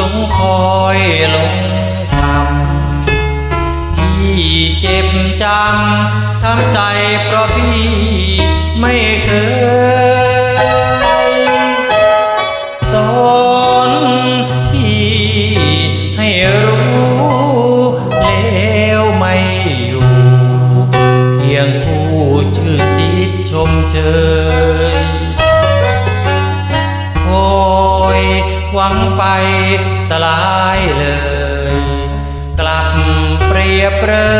ลงคอยลงทำที่เจ็บจังช้ำใจเพราะพี่ไม่เคย วังไปสลายเลย กลับเปรียบเรย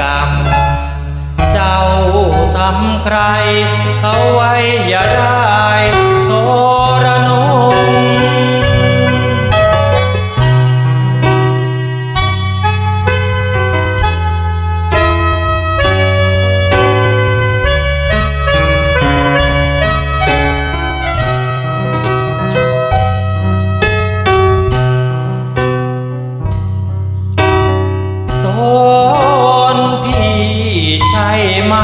กรรม เจ้าทำใคร เขาไว้อย่าได้โทรนงโอ้ ช่ไหม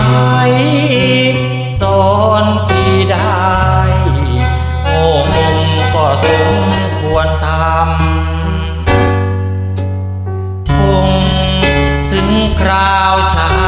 สอนพี่ได้ โอ้มุมก็สมควรทำคงถึงคราวชา